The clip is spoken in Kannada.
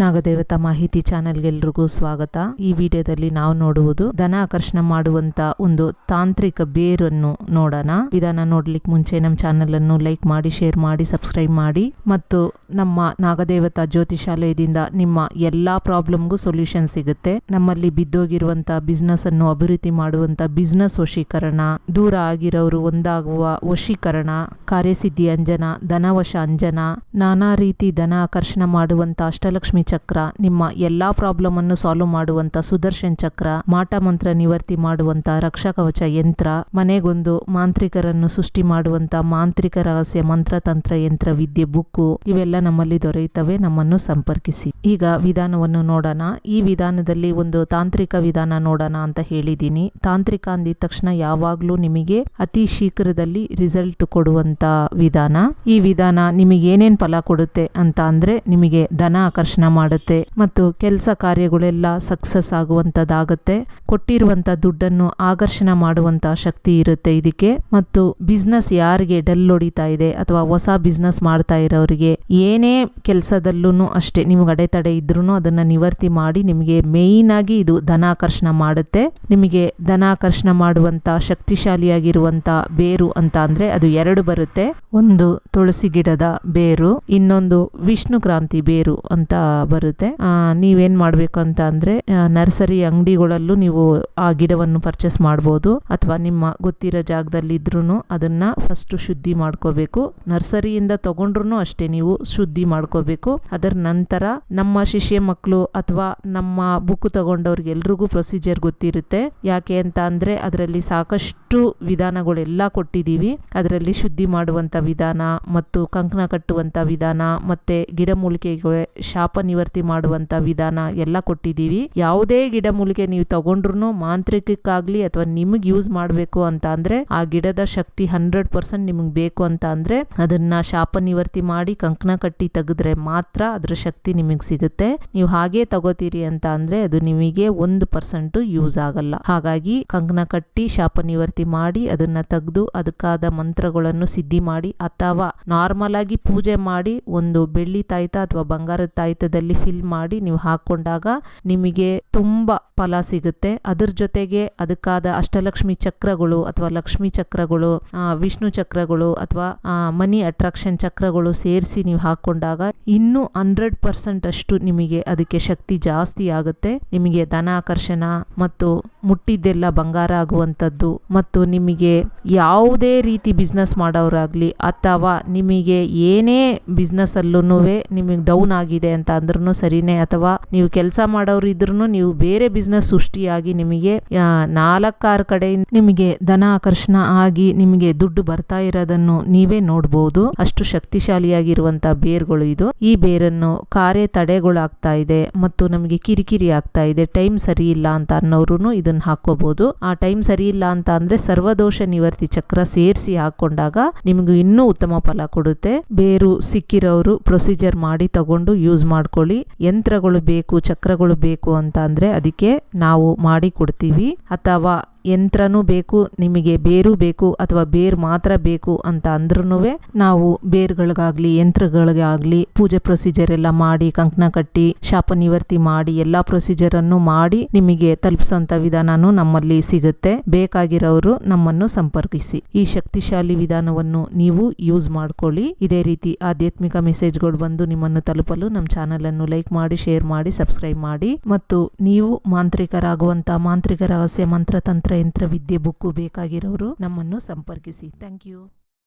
ನಾಗದೇವತಾ ಮಾಹಿತಿ ಚಾನೆಲ್ಗೆ ಎಲ್ರಿಗೂ ಸ್ವಾಗತ. ಈ ವಿಡಿಯೋದಲ್ಲಿ ನಾವು ನೋಡುವುದು ಧನ ಆಕರ್ಷಣೆ ಮಾಡುವಂತ ಒಂದು ತಾಂತ್ರಿಕ ಬೇರನ್ನು ನೋಡೋಣ. ವಿಧಾನ ನೋಡ್ಲಿಕ್ಕೆ ಮುಂಚೆ ನಮ್ಮ ಚಾನೆಲ್ ಅನ್ನು ಲೈಕ್ ಮಾಡಿ, ಶೇರ್ ಮಾಡಿ, ಸಬ್ಸ್ಕ್ರೈಬ್ ಮಾಡಿ ಮತ್ತು ನಮ್ಮ ನಾಗದೇವತಾ ಜ್ಯೋತಿಷಾಲಯದಿಂದ ನಿಮ್ಮ ಎಲ್ಲಾ ಪ್ರಾಬ್ಲಮ್ಗೂ ಸೊಲ್ಯೂಷನ್ ಸಿಗುತ್ತೆ. ನಮ್ಮಲ್ಲಿ ಬಿದ್ದೋಗಿರುವಂತ ಬಿಸ್ನೆಸ್ ಅನ್ನು ಅಭಿವೃದ್ಧಿ ಮಾಡುವಂತ ಬಿಸ್ನೆಸ್ ವಶೀಕರಣ, ದೂರ ಆಗಿರೋರು ಒಂದಾಗುವ ವಶೀಕರಣ, ಕಾರ್ಯಸಿದ್ಧಿ ಅಂಜನ ಧನವಶ ಅಂಜನ, ನಾನಾ ರೀತಿ ಧನ ಆಕರ್ಷಣೆ ಮಾಡುವಂತ ಅಷ್ಟಲಕ್ಷ್ಮಿ ಚಕ್ರ, ನಿಮ್ಮ ಎಲ್ಲಾ ಪ್ರಾಬ್ಲಮ್ ಅನ್ನು ಸಾಲ್ವ್ ಮಾಡುವಂತ ಸುದರ್ಶನ್ ಚಕ್ರ, ಮಾಟ ಮಂತ್ರ ನಿವರ್ತಿ ಮಾಡುವಂತ ರಕ್ಷಕವಚ ಯಂತ್ರ, ಮನೆಗೊಂದು ಮಾಂತ್ರಿಕರನ್ನು ಸೃಷ್ಟಿ ಮಾಡುವಂತ ಮಾಂತ್ರಿಕ ರಹಸ್ಯ ಮಂತ್ರ ತಂತ್ರ ಯಂತ್ರ ವಿದ್ಯೆ ಬುಕ್ಕು, ಇವೆಲ್ಲ ನಮ್ಮಲ್ಲಿ ದೊರೆಯುತ್ತವೆ, ನಮ್ಮನ್ನು ಸಂಪರ್ಕಿಸಿ. ಈಗ ವಿಧಾನವನ್ನು ನೋಡೋಣ. ಈ ವಿಧಾನದಲ್ಲಿ ಒಂದು ತಾಂತ್ರಿಕ ವಿಧಾನ ನೋಡೋಣ ಅಂತ ಹೇಳಿದ್ದೀನಿ. ತಾಂತ್ರಿಕ ಅಂದಿದ ತಕ್ಷಣ ಯಾವಾಗ್ಲೂ ನಿಮಗೆ ಅತಿ ಶೀಘ್ರದಲ್ಲಿ ರಿಸಲ್ಟ್ ಕೊಡುವಂತ ವಿಧಾನ. ಈ ವಿಧಾನ ನಿಮಗೆ ಏನೇನ್ ಫಲ ಕೊಡುತ್ತೆ ಅಂತ ಅಂದ್ರೆ ನಿಮಗೆ ಧನ ಆಕರ್ಷಣೆ ಮಾಡುತ್ತೆ ಮತ್ತು ಕೆಲಸ ಕಾರ್ಯಗಳೆಲ್ಲ ಸಕ್ಸಸ್ ಆಗುವಂತದ್ದಾಗುತ್ತೆ. ಕೊಟ್ಟಿರುವಂತ ದುಡ್ಡನ್ನು ಆಕರ್ಷಣೆ ಮಾಡುವಂತ ಶಕ್ತಿ ಇರುತ್ತೆ ಇದಕ್ಕೆ. ಮತ್ತು ಬಿಸ್ನೆಸ್ ಯಾರಿಗೆ ಡಲ್ ಹೊಡಿತಾ ಇದೆ ಅಥವಾ ಹೊಸ ಬಿಸ್ನೆಸ್ ಮಾಡ್ತಾ ಇರೋರಿಗೆ ಏನೇ ಕೆಲಸದಲ್ಲೂ ಅಷ್ಟೇ ನಿಮ್ಗೆ ಅಡೆತಡೆ ಇದ್ರೂ ಅದನ್ನ ನಿವರ್ತಿ ಮಾಡಿ ನಿಮಗೆ ಮೇಯ್ನ್ ಆಗಿ ಇದು ಧನಾಕರ್ಷಣ ಮಾಡುತ್ತೆ. ನಿಮಗೆ ಧನಾಕರ್ಷಣ ಮಾಡುವಂತ ಶಕ್ತಿಶಾಲಿಯಾಗಿರುವಂತ ಬೇರು ಅಂತ ಅಂದ್ರೆ ಅದು ಎರಡು ಬರುತ್ತೆ. ಒಂದು ತುಳಸಿ ಗಿಡದ ಬೇರು, ಇನ್ನೊಂದು ವಿಷ್ಣು ಕ್ರಾಂತಿ ಬೇರು ಅಂತ ಬರುತ್ತೆ. ನೀವೇನು ಮಾಡಬೇಕು ಅಂತ ಅಂದ್ರೆ ನರ್ಸರಿ ಅಂಗಡಿಗಳಲ್ಲೂ ನೀವು ಆ ಗಿಡವನ್ನು ಪರ್ಚೇಸ್ ಮಾಡ್ಬೋದು. ಅಥವಾ ನಿಮ್ಮ ಗೊತ್ತಿರೋ ಜಾಗದಲ್ಲಿ ಇದ್ರೂ ಅದನ್ನ ಫಸ್ಟ್ ಶುದ್ಧಿ ಮಾಡ್ಕೋಬೇಕು. ನರ್ಸರಿಯಿಂದ ತಗೊಂಡ್ರು ಅಷ್ಟೇ ನೀವು ಶುದ್ಧಿ ಮಾಡ್ಕೋಬೇಕು. ಅದರ ನಂತರ ನಮ್ಮ ಶಿಷ್ಯ ಮಕ್ಕಳು ಅಥವಾ ನಮ್ಮ ಬುಕ್ ತಗೊಂಡವ್ರಿಗೆ ಎಲ್ರಿಗೂ ಪ್ರೊಸೀಜರ್ ಗೊತ್ತಿರುತ್ತೆ. ಯಾಕೆ ಅಂತ ಅಂದ್ರೆ, ಅದರಲ್ಲಿ ಸಾಕಷ್ಟು ವಿಧಾನಗಳೆಲ್ಲ ಕೊಟ್ಟಿದ್ದೀವಿ. ಅದರಲ್ಲಿ ಶುದ್ಧಿ ಮಾಡುವಂತ ವಿಧಾನ ಮತ್ತು ಕಂಕಣ ಕಟ್ಟುವಂತ ವಿಧಾನ ಮತ್ತೆ ಗಿಡಮೂಲಿಕೆಗೆ ಶಾಪ ನಿವರ್ತಿ ಮಾಡುವಂತ ವಿಧಾನ ಎಲ್ಲ ಕೊಟ್ಟಿದ್ದೀವಿ. ಯಾವುದೇ ಗಿಡಮೂಲಿಕೆ ನೀವು ತಗೊಂಡ್ರು ಮಾಂತ್ರಿಕಕ್ಕಾಗ್ಲಿ ಅಥವಾ ನಿಮಗೆ ಯೂಸ್ ಮಾಡಬೇಕು ಅಂತ ಅಂದ್ರೆ ಆ ಗಿಡದ ಶಕ್ತಿ ಹಂಡ್ರೆಡ್ ಪರ್ಸೆಂಟ್ ನಿಮಗೆ ಬೇಕು ಅಂತ ಅಂದ್ರೆ ಅದನ್ನ ಶಾಪ ನಿವರ್ತಿ ಮಾಡಿ ಕಂಕಣ ಕಟ್ಟಿ ತೆಗೆದ್ರೆ ಮಾತ್ರ ಅದ್ರ ಶಕ್ತಿ ನಿಮಗೆ ಸಿಗುತ್ತೆ. ನೀವು ಹಾಗೆ ತಗೋತೀರಿ ಅಂತ ಅಂದ್ರೆ ಅದು ನಿಮಗೆ ಒಂದು ಪರ್ಸೆಂಟ್ ಯೂಸ್ ಆಗಲ್ಲ. ಹಾಗಾಗಿ ಕಂಕಣ ಕಟ್ಟಿ ಶಾಪ ನಿವರ್ತಿ ಮಾಡಿ ಅದನ್ನ ತೆಗೆದು ಅದಕ್ಕಾದ ಮಂತ್ರಗಳನ್ನು ಸಿದ್ಧಿ ಮಾಡಿ ಅಥವಾ ನಾರ್ಮಲ್ ಆಗಿ ಪೂಜೆ ಮಾಡಿ ಒಂದು ಬೆಳ್ಳಿ ತಾಯ್ತ ಅಥವಾ ಬಂಗಾರದ ತಾಯ್ತದಲ್ಲಿ ಫಿಲ್ ಮಾಡಿ ನೀವು ಹಾಕೊಂಡಾಗ ನಿಮಗೆ ತುಂಬಾ ಫಲ ಸಿಗುತ್ತೆ. ಅದರ ಜೊತೆಗೆ ಅದಕ್ಕಾದ ಅಷ್ಟಲಕ್ಷ್ಮಿ ಚಕ್ರಗಳು ಅಥವಾ ಲಕ್ಷ್ಮಿ ಚಕ್ರಗಳು ವಿಷ್ಣು ಚಕ್ರಗಳು ಅಥವಾ ಮನಿ ಅಟ್ರಾಕ್ಷನ್ ಚಕ್ರಗಳು ಸೇರಿಸಿ ನೀವು ಹಾಕೊಂಡಾಗ ಇನ್ನೂ ಹಂಡ್ರೆಡ್ ಪರ್ಸೆಂಟ್ ಅಷ್ಟು ನಿಮಗೆ ಅದಕ್ಕೆ ಶಕ್ತಿ ಜಾಸ್ತಿ ಆಗುತ್ತೆ. ನಿಮಗೆ ಧನ ಆಕರ್ಷಣ ಮತ್ತು ಮುಟ್ಟಿದ್ದೆಲ್ಲ ಬಂಗಾರ ಆಗುವಂಥದ್ದು ಮತ್ತು ನಿಮಗೆ ಯಾವುದೇ ರೀತಿ ಬಿಸ್ನೆಸ್ ಮಾಡೋರಾಗಲಿ ಅಥವಾ ನಿಮಗೆ ಏನೇ ಬಿಸ್ನೆಸ್ ಅಲ್ಲೂ ನಿಮಗೆ ಡೌನ್ ಆಗಿದೆ ಅಂತ ಅಂದ್ರೂ ಸರಿನೇ ಅಥವಾ ನೀವು ಕೆಲಸ ಮಾಡೋರು ಇದ್ರೂ ನೀವು ಬೇರೆ ಬಿಸ್ನೆಸ್ ಸೃಷ್ಟಿಯಾಗಿ ನಿಮಗೆ ನಾಲ್ಕಾರು ಕಡೆ ನಿಮಗೆ ಧನ ಆಕರ್ಷಣ ಆಗಿ ನಿಮಗೆ ದುಡ್ಡು ಬರ್ತಾ ಇರೋದನ್ನು ನೀವೇ ನೋಡಬಹುದು ಅಷ್ಟು ಶಕ್ತಿಶಾಲಿಯಾಗಿರುವಂತ ಬೇರ್ಗಳು ಇದು. ಈ ಬೇರನ್ನು ಕಾರ್ಯ ತಡೆಗಳಾಗ್ತಾ ಇದೆ ಮತ್ತು ನಮಗೆ ಕಿರಿಕಿರಿ ಆಗ್ತಾ ಇದೆ. ಟೈಮ್ ಸರಿ ಇಲ್ಲ ಅಂತ ಅನ್ನೋರು ಇದನ್ನ ಹಾಕೋಬಹುದು ಆ ಟೈಮ್ ಸರಿ ಇಲ್ಲ ಅಂತ ಅಂದ್ರೆ ಸರ್ವದೋಷ ನಿವರ್ತಿ ಚಕ್ರ ಸೇರಿಸಿ ಹಾಕೊಂಡಾಗ ನಿಮ್ಗೆ ಇನ್ನೂ ಉತ್ತಮ ಫಲ ಕೊಡುತ್ತೆ. ಬೇರು ಸಿಕ್ಕಿರೋರು ಪ್ರೊಸೀಜರ್ ಮಾಡಿ ತಗೊಂಡು ಯೂಸ್ ಮಾಡ್ಕೊಳ್ಳಿ. ಯಂತ್ರಗಳು ಬೇಕು, ಚಕ್ರಗಳು ಬೇಕು ಅಂತ ಅಂದ್ರೆ ಅದಕ್ಕೆ ನಾವು ಮಾಡಿ ಕೊಡ್ತೀವಿ. ಅಥವಾ ಯಂತ್ರನೂ ಬೇಕು, ನಿಮಗೆ ಬೇರು ಬೇಕು ಅಥವಾ ಬೇರ್ ಮಾತ್ರ ಬೇಕು ಅಂತ ಅಂದ್ರೂ ನಾವು ಬೇರ್ಗಳಿಗಾಗ್ಲಿ, ಯಂತ್ರಗಳಿಗಾಗ್ಲಿ ಪೂಜೆ ಪ್ರೊಸೀಜರ್ ಎಲ್ಲ ಮಾಡಿ, ಕಂಕಣ ಕಟ್ಟಿ, ಶಾಪ ನಿವರ್ತಿ ಮಾಡಿ, ಎಲ್ಲಾ ಪ್ರೊಸೀಜರ್ ಅನ್ನು ಮಾಡಿ ನಿಮಗೆ ತಲುಪಿಸುವಂತ ವಿಧಾನನೂ ನಮ್ಮಲ್ಲಿ ಸಿಗುತ್ತೆ. ಬೇಕಾಗಿರೋರು ನಮ್ಮನ್ನು ಸಂಪರ್ಕಿಸಿ. ಈ ಶಕ್ತಿಶಾಲಿ ವಿಧಾನವನ್ನು ನೀವು ಯೂಸ್ ಮಾಡ್ಕೊಳ್ಳಿ. ಇದೇ ರೀತಿ ಆಧ್ಯಾತ್ಮಿಕ ಮೆಸೇಜ್ಗಳು ಬಂದು ನಿಮ್ಮನ್ನು ತಲುಪಲು ನಮ್ಮ ಚಾನೆಲ್ ಅನ್ನು ಲೈಕ್ ಮಾಡಿ ಶೇರ್ ಮಾಡಿ ಸಬ್ಸ್ಕ್ರೈಬ್ ಮಾಡಿ. ಮತ್ತು ನೀವು ಮಾಂತ್ರಿಕರಾಗುವಂತಹ ಮಾಂತ್ರಿಕ ರಹಸ್ಯ ಮಂತ್ರ ತಂತ್ರ ಯಂತ್ರ ವಿದ್ಯೆ ಬುಕ್ಕು ಬೇಕಾಗಿರೋರು ನಮ್ಮನ್ನು ಸಂಪರ್ಕಿಸಿ. Thank you.